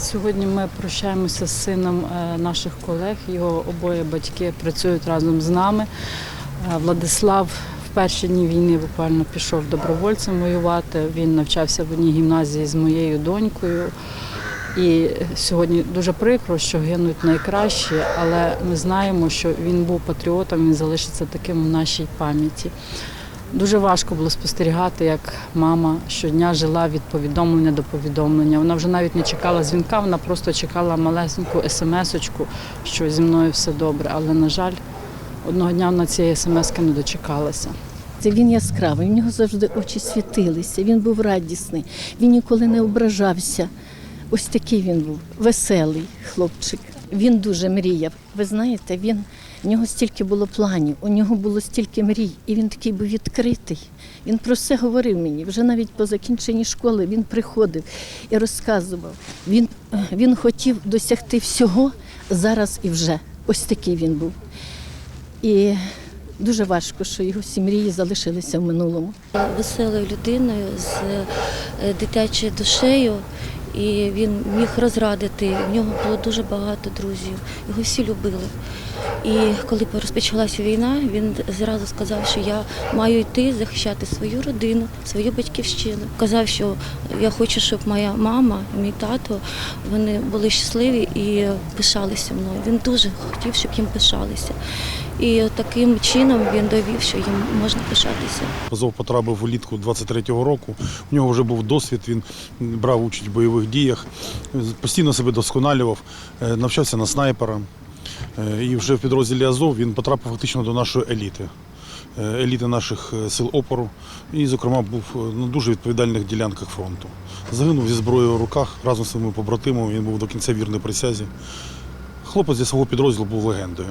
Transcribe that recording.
Сьогодні ми прощаємося з сином е, наших колег. Його обоє батьки працюють разом з нами. Е, Владислав в перші дні війни буквально пішов добровольцем воювати. Він навчався в одній гімназії з моєю донькою. І сьогодні дуже прикро, що гинуть найкращі, але ми знаємо, що він був патріотом, він залишиться таким у нашій пам'яті. Дуже важко було спостерігати, як мама щодня жила від повідомлення до повідомлення. Вона вже навіть не чекала дзвінка, вона просто чекала малесеньку смс-очку, що зі мною все добре. Але, на жаль, одного дня вона цієї смс-ки не дочекалася. Це він яскравий, в нього завжди очі світилися, він був радісний, він ніколи не ображався. Ось такий він був, веселий хлопчик. Він дуже мріяв. Ви знаєте, він, в нього стільки було планів, у нього було стільки мрій, і він такий був відкритий. Він про все говорив мені. Вже навіть по закінченні школи він приходив і розказував. Він, він хотів досягти всього зараз і вже. Ось такий він був. І дуже важко, що його всі мрії залишилися в минулому. веселою людиною з е, дитячою душею. І він міг розрадити. В нього було дуже багато друзів. Його всі любили. І коли розпочалася війна, він зразу сказав, що я маю йти захищати свою родину, свою батьківщину. Казав, що я хочу, щоб моя мама, мій тато вони були щасливі і пишалися мною. Він дуже хотів, щоб їм пишалися. І таким чином він довів, що їм можна пишатися. Азов потрапив влітку 23-го року. У нього вже був досвід, він брав участь в бойових діях, постійно себе досконалював, е, навчався на снайпера. Е, І вже в підрозділі Азов він потрапив фактично до нашої еліти, е, еліти наших сил опору. І, зокрема, був на дуже відповідальних ділянках фронту. Загинув зі зброєю в руках разом з своїми побратимами. Він був до кінця вірний присязі. Хлопець зі свого підрозділу був легендою.